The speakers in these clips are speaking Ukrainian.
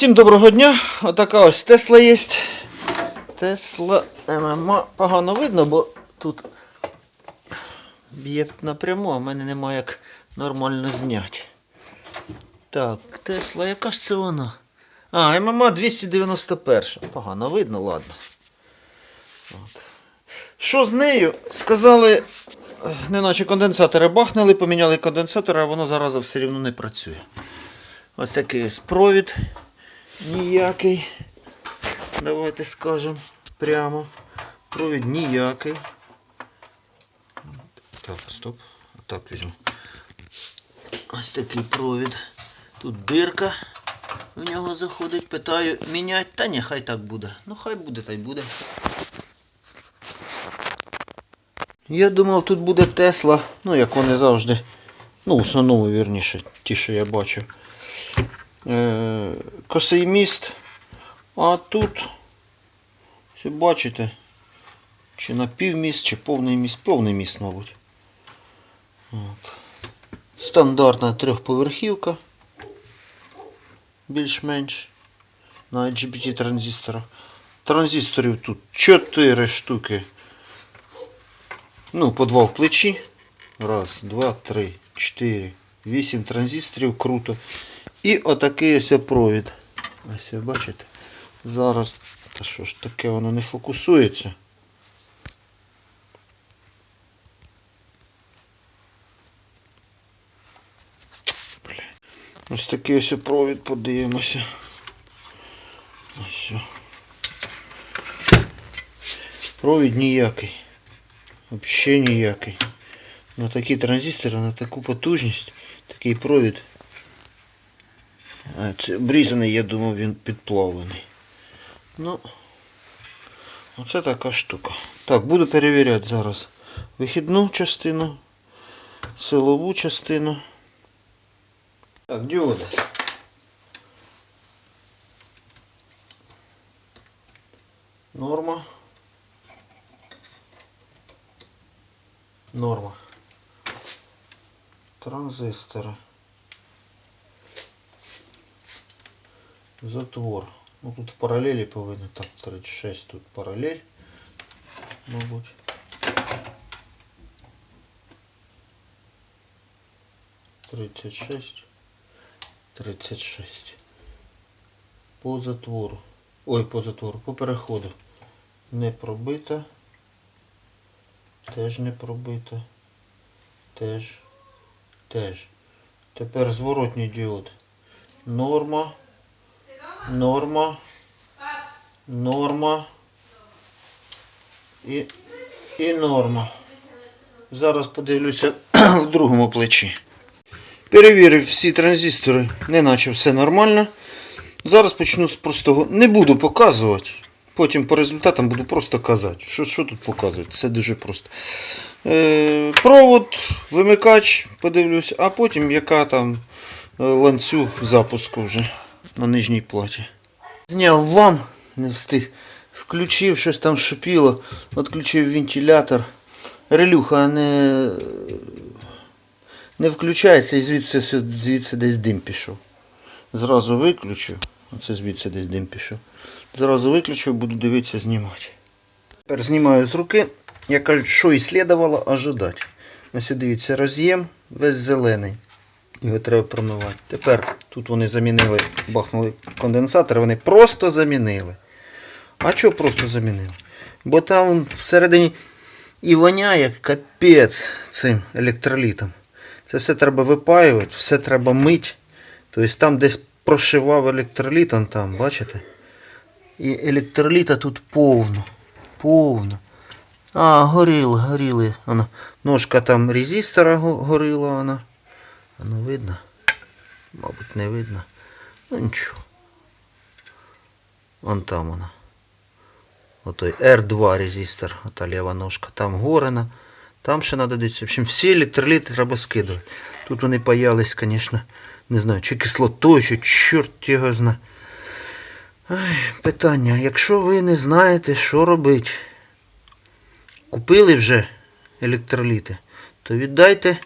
Всім доброго дня. Отака ось Тесла є. Тесла ММА. Погано видно, бо тут б'є напряму, а в мене немає як нормально зняти. Так, Тесла, яка ж це вона? А, ММА 291. Погано видно, ладно. От. Що з нею? Сказали, неначе конденсатори бахнули, поміняли конденсатори, а воно зараз все рівно не працює. Ось такий ось провід ніякий. Давайте скажемо прямо. Провід ніякий. Так, стоп. Так візьму. Ось такий провід. Тут дирка в нього заходить. Питаю, міняти, та ні, хай так буде. Ну хай буде, та й буде. Я думав, тут буде Тесла, ну як вони завжди. Ну, в основному, вірніше, ті, що я бачу. Е, косий міст. А тут, все бачите, чи напівміст, чи повний міст, повний міст, мабуть. От. Стандартна трьохповерхівка. Більш-менш. На IGBT транзисторах. Транзисторів тут 4 штуки. Ну, по два в плечі. Раз, два, три, чотири, вісім транзисторів, круто. І отакий ось провід. Ось бачите? Зараз. Що ж таке, воно не фокусується. Ось такий ось провід, подивимося. Ось. Провід ніякий. Взагалі ніякий. На такі транзистори, на таку потужність, такий провід. А, це обрізаний, я думав, він підплавлений. Ну, оце така штука. Так, буду перевіряти зараз вихідну частину, силову частину. Так, діоди. Норма. Норма. Транзистори. Затвор. Ну тут в паралелі повинно так 36 тут паралель. Мабуть. Тридцять шесть. Тридцять шесть. По затвору. Ой, по затвору, по переходу. Не пробита. Теж не пробита. Теж. Теж. Тепер зворотній діод. Норма. Норма. Норма. І, і норма. Зараз подивлюся в другому плечі. Перевірив всі транзистори, неначе все нормально. Зараз почну з простого. Не буду показувати. Потім по результатам буду просто казати. Що, що тут показувати? Це дуже просто. Е, провод, вимикач, подивлюсь, а потім яка там е, ланцюг запуску вже на нижній платі. Зняв вам, не встиг. Включив, щось там шипіло, відключив вентилятор. Релюха не, не включається і звідси, звідси десь дим пішов. Зразу виключив. Оце звідси десь дим пішов. Зразу виключив, буду дивитися, знімати. Тепер знімаю з руки. Я кажу, що і слідувало ожидати. Ось дивіться, роз'єм весь зелений. Його треба промивати. Тепер тут вони замінили, бахнули конденсатор, вони просто замінили. А чого просто замінили? Бо там всередині і воняє капець цим електролітом. Це все треба випаювати, все треба мити. Тобто там десь прошивав електроліт, он там, бачите? І електроліта тут повно. Повно. А, горіли, горіли. Ножка там резистора го- горіла вона. Воно видно? Мабуть, не видно. Ну нічого. Вон там вона. Отой R2 резистор, ота ліва ножка. Там горена. Там ще треба дивитися. В общем, всі електроліти треба скидувати. Тут вони паялись, звісно, не знаю, чи кислотою, чи чорт його знає. Питання. Якщо ви не знаєте, що робити, купили вже електроліти, то віддайте.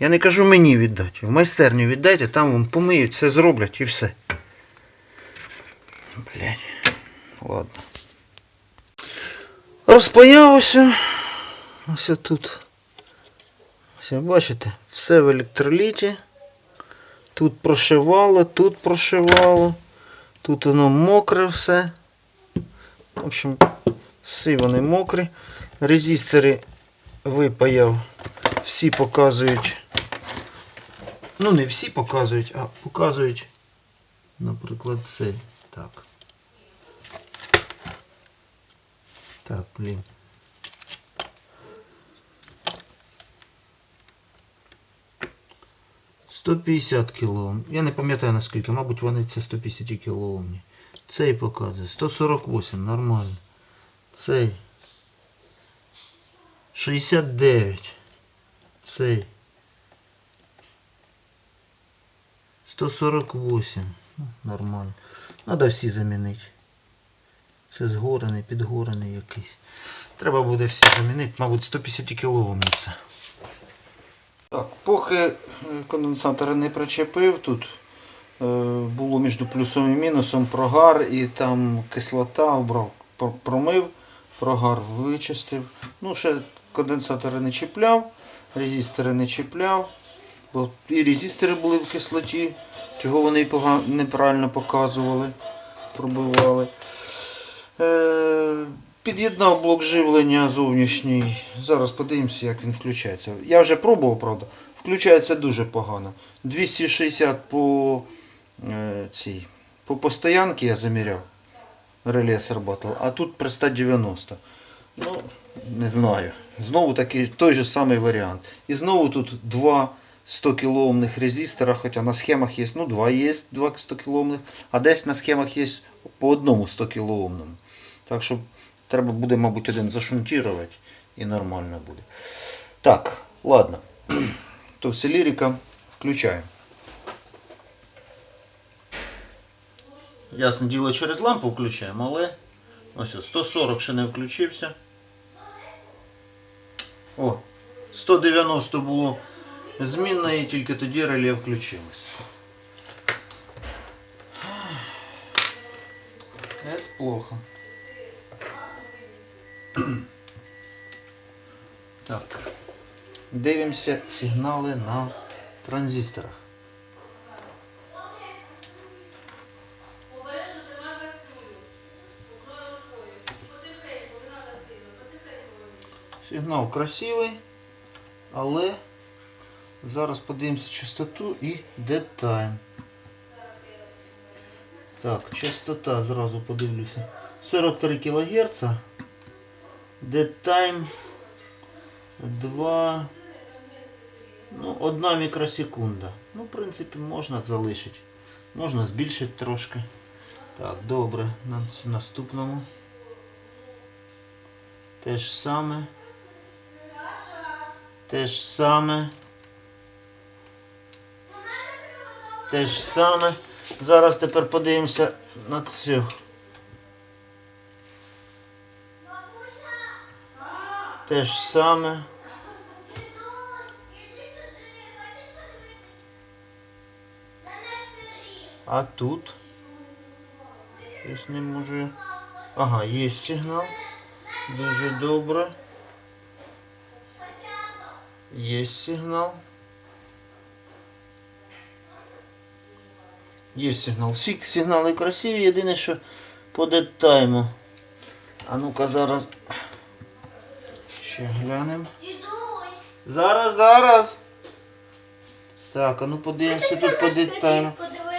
Я не кажу мені віддати. В майстерню віддайте, там вам помиють, все зроблять і все. Блять. Ладно. Розпаялося. Ось тут. Ось бачите, все в електроліті. Тут прошивало, тут прошивало. Тут воно мокре все. В общем, всі вони мокрі. Резистори випаяв. Всі показують. Ну, не всі показують, а показують, наприклад, цей. Так. Так, блін. Сто п'ятдесят кілоом. Я не пам'ятаю наскільки, мабуть, вони це 150 кілоомні. Цей показує. 148, нормально. Цей. 69. Цей. 148. Ну, Нормально. Надо всі замінити. Це згорений, підгорений якийсь. Треба буде всі замінити, мабуть, 150 кілоом це. Так, поки конденсатори не причепив, тут е, було між плюсом і мінусом прогар і там кислота обрав, промив, прогар вичистив. Ну, ще конденсатори не чіпляв, резистори не чіпляв. Бо і резистори були в кислоті, чого вони неправильно показували, пробивали. Е, Під'єднав блок живлення зовнішній. Зараз подивимося, як він включається. Я вже пробував, правда. Включається дуже погано. 260 по е, цій. По постоянці я заміряв. Реле сработало. А тут при 190. Ну, не знаю. Знову такий той же самий варіант. І знову тут два 100 кілоомних резистора, хоча на схемах є, ну, два є, два 100 кілоомних, а десь на схемах є по одному 100 кілоомному. Так що треба буде, мабуть, один зашунтувати і нормально буде. Так, ладно. То все лірика включаємо. Ясне діло, через лампу включаємо, але ось, 140 ще не включився. О, 190 було змінно і тільки тоді реле включилось. Это плохо. Так. Дивимося сигнали на транзисторах. Сигнал красивий, але зараз подивимося частоту і детайм. Так, частота зразу подивлюся. 43 кГц. Детайм 2. Ну, 1 мікросекунда. Ну, в принципі, можна залишити. Можна збільшити трошки. Так, добре. На наступному. Те ж саме. Те ж саме. Те ж саме. Зараз тепер подивимося на цю. Те ж саме. А тут? Щось не можу. Ага, є сигнал. Дуже добре. Є сигнал. Є сигнал. Всі сигнали красиві, єдине, що по. А ну-ка зараз. Ще глянемо. Зараз, зараз. Так, а ну подивимося тут по.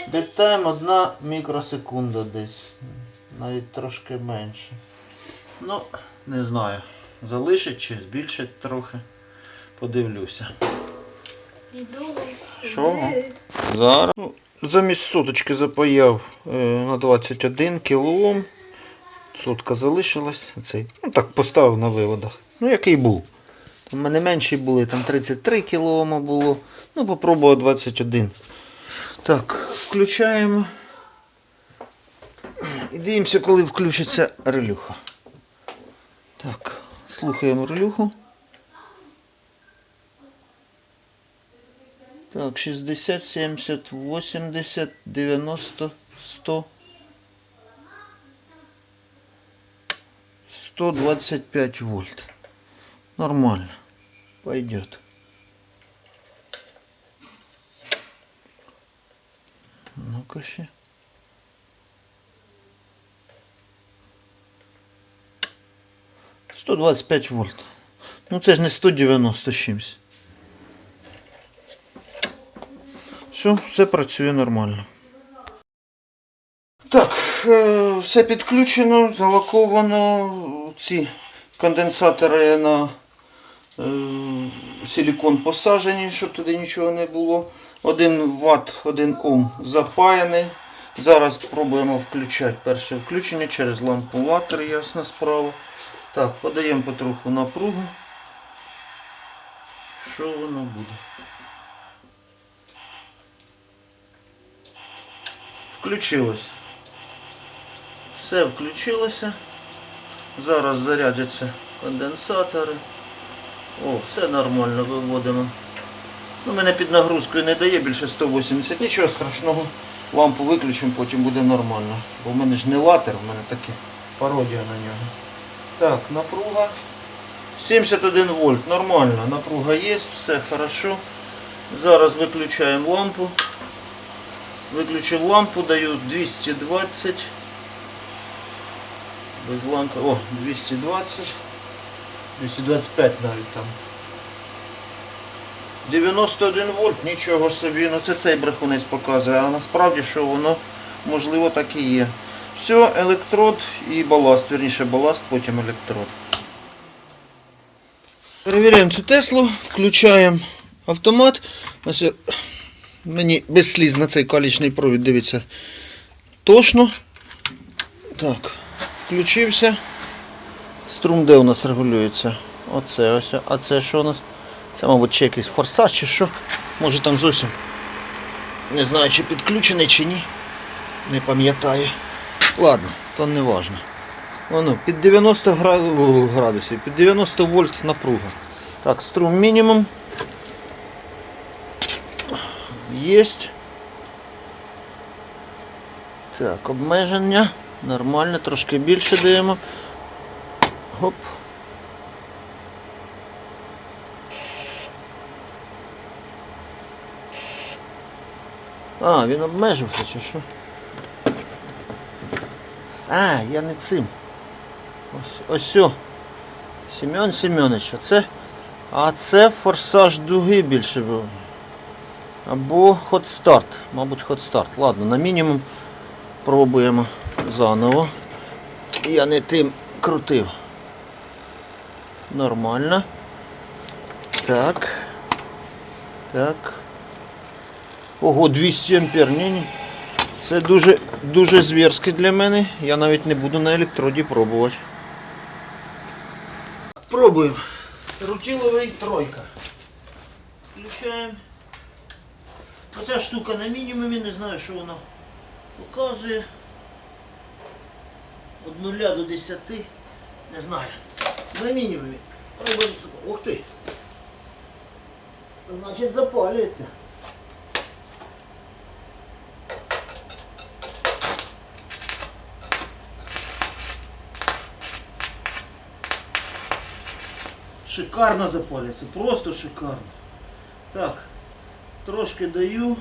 Детайм одна мікросекунда десь. Навіть трошки менше. Ну, не знаю. Залишить чи збільшить трохи. Подивлюся. Що? Зараз. Ну, замість соточки запаяв е, на 21 кілоом. Сотка залишилась. Цей. Ну так поставив на виводах. Ну який був. У мене менші були, там 33 кілоома було. Ну, попробував 21. Так, включаємо. І дивимося, коли включиться релюха. Так, слухаємо релюху. Так, 60, 70, 80, 90, 100. 125 вольт. Нормально. Пойдет. Ну-ка ще. Сто двадцять п'ять вольт. Ну це ж не 190 чимсь. Все, все працює нормально. Так, е, все підключено, залаковано. Ці конденсатори на е, силікон посаджені, щоб туди нічого не було. 1 Вт, 1 Ом запаяний. Зараз спробуємо включати перше включення через лампу латер, ясна справа. Так, подаємо потроху напругу. Що воно буде? Включилось. Все включилося. Зараз зарядяться конденсатори. О, все нормально виводимо. Ну, мене під нагрузкою не дає більше 180. Нічого страшного. Лампу виключимо, потім буде нормально. Бо в мене ж не латер, в мене таке пародія на нього. Так, напруга. 71 вольт. Нормально. Напруга є, все хорошо. Зараз виключаємо лампу. Виключив лампу, даю 220. Без лампи. О, 220. 225 навіть там. 91 вольт, нічого собі. Ну це цей брехунець показує, а насправді що воно можливо так і є. Все, електрод і баласт. Вірніше баласт, потім електрод. Перевіряємо цю Теслу, включаємо автомат. Ось мені без сліз на цей калічний провід дивиться точно. Так, включився. Струм де у нас регулюється? Оце ось. А це що у нас? Це, мабуть, чи якийсь форсаж чи що. Може там зовсім. Не знаю, чи підключений, чи ні. Не пам'ятаю. Ладно, то не важно. Воно під 90 граду- градусів, під 90 вольт напруга. Так, струм мінімум. Єсть. Так, обмеження. Нормально, трошки більше даємо. Гоп. А, він обмежився чи що? А, я не цим. Ось ось. Семен Семенович, а це. А це форсаж дуги більше був. Або ход старт. Мабуть, ход старт. Ладно, на мінімум пробуємо заново. Я не тим крутив. Нормально. Так. Так. Ого, 200 ампер. Ні, ні. Це дуже, дуже звірське для мене. Я навіть не буду на електроді пробувати. Пробуємо. Рутиловий тройка. Включаємо. Оця штука на мінімумі, не знаю, що вона показує. Від 0 до 10. Не знаю. На мінімумі. Пробуємо. Ух ти. Значить запалюється. Шикарно запалюється, просто шикарно. Так, трошки даю.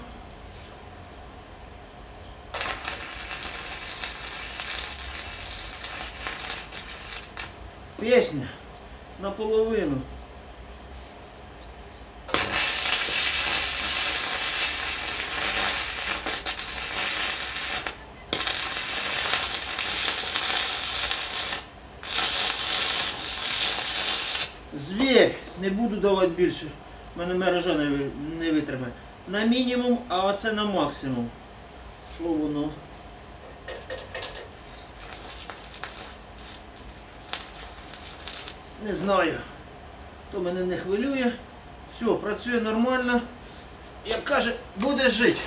Пісня наполовину. Звір, не буду давати більше. Мене мережа не, не витримає. На мінімум, а оце на максимум. Що воно? Не знаю. То мене не хвилює. Все, працює нормально. Як каже, буде жити.